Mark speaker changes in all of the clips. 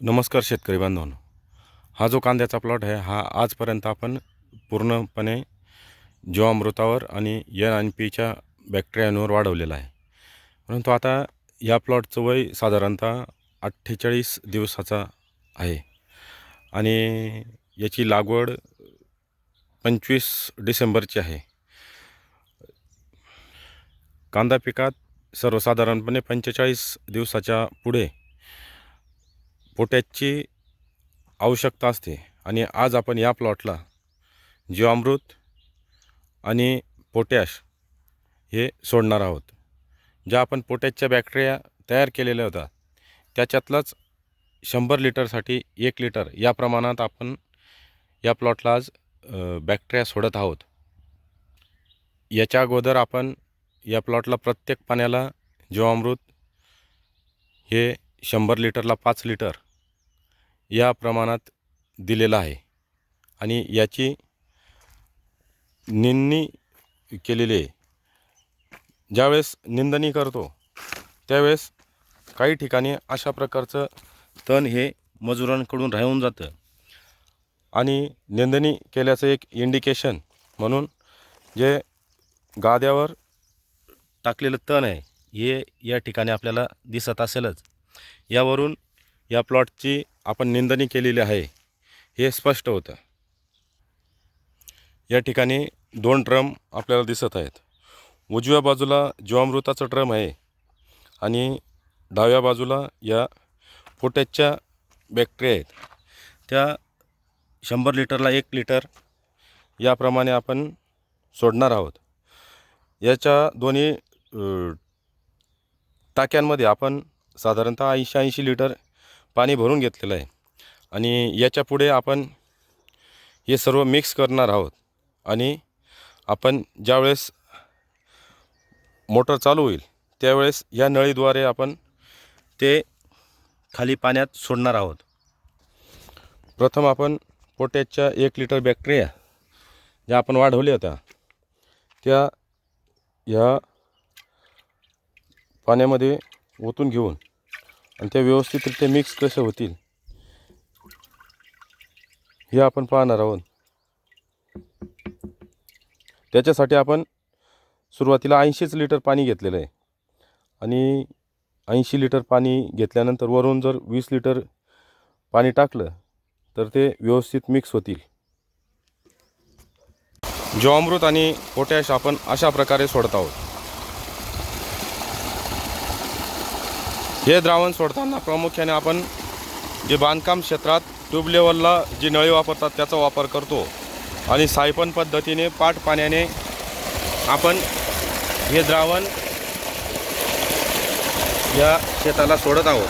Speaker 1: नमस्कार शेतकरी बांधवांनो. हा जो कांद्याचा प्लॉट आहे हा आजपर्यंत आपण पूर्णपणे जीवामृतावर आणि एन आणि पीच्या बॅक्टेरियांवर वाढवलेला आहे. परंतु आता या प्लॉटचं वय साधारणतः अठ्ठेचाळीस दिवसाचा आहे. आणि याची लागवड पंचवीस डिसेंबरची आहे. कांदा पिकात सर्वसाधारणपणे पंचेचाळीस दिवसाच्या पुढे पोटॅशची आवश्यकता असते. आणि आज आपण या प्लॉटला जीवामृत आणि पोटॅश हे सोडणार आहोत. ज्या आपण पोटॅशच्या बॅक्टेरिया तयार केलेल्या होत्या त्याच्यातलंच शंभर लिटरसाठी एक लिटर या प्रमाणात आपण या प्लॉटला आज बॅक्टेरिया सोडत आहोत. याच्या अगोदर आपण या प्लॉटला प्रत्येक पाण्याला जीवामृत हे शंभर लिटरला पाच लिटर या प्रमाणात दिलेलं आहे. आणि याची निंदणी केलेली आहे. ज्यावेळेस निंदणी करतो त्यावेळेस काही ठिकाणी अशा प्रकारचं तण हे मजुरांकडून राहून जातं. आणि निंदणी केल्याचं एक इंडिकेशन म्हणून जे गाद्यावर टाकलेलं तण आहे हे या ठिकाणी आपल्याला दिसत असेलच. यावरून या प्लॉटची आपण निंदणी केलेली आहे हे स्पष्ट होतं. या ठिकाणी दोन ड्रम आपल्याला दिसत आहेत. उजव्या बाजूला जीवामृताचं ड्रम आहे आणि डाव्या बाजूला या पोटॅशच्या बॅक्टेरिया आहेत. त्या शंभर लिटरला एक लिटर याप्रमाणे आपण सोडणार आहोत. याच्या दोन्ही टाक्यांमध्ये आपण साधारणतः ऐंशी ऐंशी लिटर पाणी भरून घेतलेलं आहे. आणि याच्यापुढे आपण हे सर्व मिक्स करणार आहोत. आणि आपण ज्यावेळेस मोटर चालू होईल त्यावेळेस या नळीद्वारे आपण ते खाली पाण्यात सोडणार आहोत. प्रथम आपण पोटॅशच्या एक लिटर बॅक्टेरिया ज्या आपण वाढवल्या होत्या त्या ह्या पाण्यामध्ये ओतून घेऊन आणि त्या व्यवस्थितरित्या मिक्स कसे होतील? हे आपण पाहणार आहोत. त्याच्यासाठी आपण सुरुवातीला ऐंशीच लिटर पाणी घेतलेलं आहे. आणि ऐंशी लिटर पाणी घेतल्यानंतर वरून जर वीस लिटर पाणी टाकलं तर ते व्यवस्थित मिक्स होतील. जीवामृत आणि पोटॅश आपण अशा प्रकारे सोडत आहोत. हे द्रावण सोडताना प्रामुख्याने आपण जे बांधकाम क्षेत्रात ट्यूब लेवलला जी नळी वापरतात त्याचा वापर करतो. आणि सायपन पद्धतीने पाट पाण्याने आपण हे द्रावण या शेताला सोडत आहोत.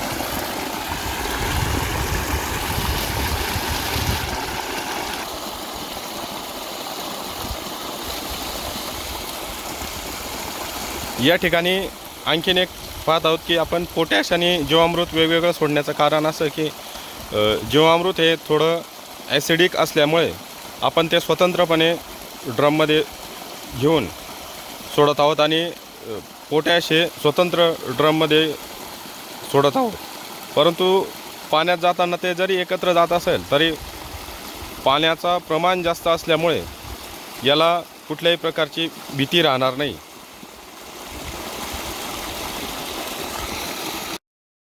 Speaker 1: या ठिकाणी आणखीन एक पाहत आहोत की आपण पोटॅश आणि जीवामृत वेगवेगळं सोडण्याचं कारण असं की जीवामृत हे थोडं ॲसिडिक असल्यामुळे आपण ते स्वतंत्रपणे ड्रममध्ये घेऊन सोडत आहोत आणि पोटॅश हे स्वतंत्र ड्रममध्ये सोडत आहोत. परंतु पाण्यात जाताना ते जरी एकत्र जात असेल तरी पाण्याचा प्रमाण जास्त असल्यामुळे याला कुठल्याही प्रकारची भीती राहणार नाही.